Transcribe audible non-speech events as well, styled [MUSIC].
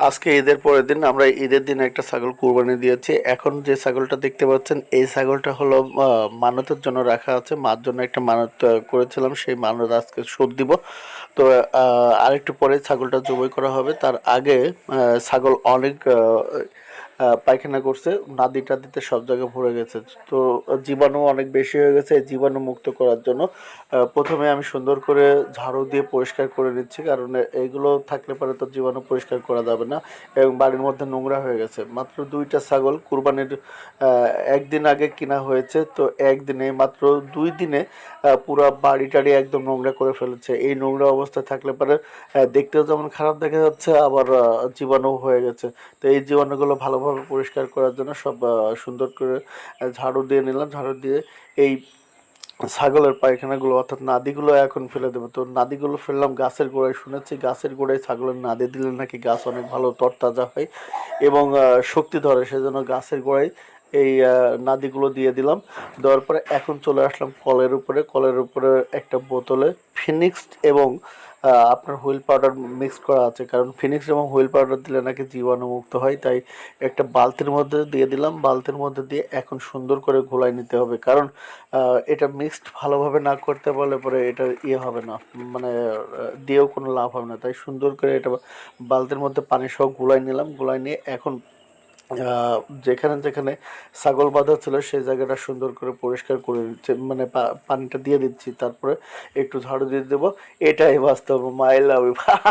আজকে ঈদের পরের দিন আমরা ঈদের দিন একটা ছাগল কুরবানি দিয়েছি। এখন যে ছাগলটা দেখতে পাচ্ছেন, এই ছাগলটা হলো মানতের জন্য রাখা আছে। মার জন্য একটা মানত করেছিলাম, সেই মানত আজকে শোধ দিব। তো আরেকটু পরে ছাগলটা জবাই করা হবে। তার আগে ছাগল অনেক পায়খানা করছে, নাদি টাদিতে সব জায়গায় ভরে গেছে। তো জীবাণু অনেক বেশি হয়ে গেছে জীবাণু মুক্ত করার জন্য। প্রথমে আমি সুন্দর করে ঝাড়ু দিয়ে পরিষ্কার করে নিচ্ছি, কারণ এইগুলো থাকলে পরে তো জীবাণু পরিষ্কার করা যাবে না, এবং বাড়ির মধ্যে নোংরা হয়ে গেছে। মাত্র দুইটা ছাগল কুরবানির একদিন আগে কিনা হয়েছে, তো একদিনে মাত্র দুই দিনে পুরো বাড়ি টাড়ি একদম নোংরা করে ফেলেছে। এই নোংরা অবস্থায় থাকলে পরে দেখতেও যেমন খারাপ দেখা যাচ্ছে, আবার জীবাণু হয়ে গেছে। তো এই জীবাণুগুলো ভালোভাবে পরিষ্কার করার জন্য সব সুন্দর করে ঝাড়ু দিয়ে নিলাম। ঝাড়ু দিয়ে এই ছাগলের পায়খানাগুলো, অর্থাৎ নাদিগুলো এখন ফেলে দেবো। তো নাদিগুলো ফেললাম, গাছের গোড়ায় শুনেছি, গাছের গোড়ায় ছাগলের নাদি দিলে নাকি গাছ অনেক ভালো তরতাজা হয় এবং শক্তি ধরে। সেজন্য গাছের গোড়ায় এই নাদিগুলো দিয়ে দিলাম। দেওয়ার পরে এখন চলে আসলাম কলের উপরে। কলের উপরে একটা বোতলে ফিনিক্সড এবং আপনার হুইল পাউডার মিক্স করা আছে। কারণ ফিনিক্স এবং হুইল পাউডার দিলে নাকি জীবাণুমুক্ত হয়, তাই একটা বালতির মধ্যে দিয়ে দিলাম। বালতির মধ্যে দিয়ে এখন সুন্দর করে ঘোলাই নিতে হবে। কারণ এটা মিক্সড ভালোভাবে না করতে পারলে পরে এটা ইয়ে হবে না। মানে দিয়েও কোনো লাভ হবে না। তাই সুন্দর করে এটা বালতির মধ্যে পানি সহ গুলাই নিলাম। গুলাই নিয়ে এখন যেখানে যেখানে ছাগল বাঁধা ছিল, সেই জায়গাটা সুন্দর করে পরিষ্কার করে দিচ্ছে মানে পানিটা দিয়ে দিচ্ছি, তারপরে একটু ঝাড়ু দিয়ে দেবো। এটাই বাস্তব মাই লাভ [LAUGHS]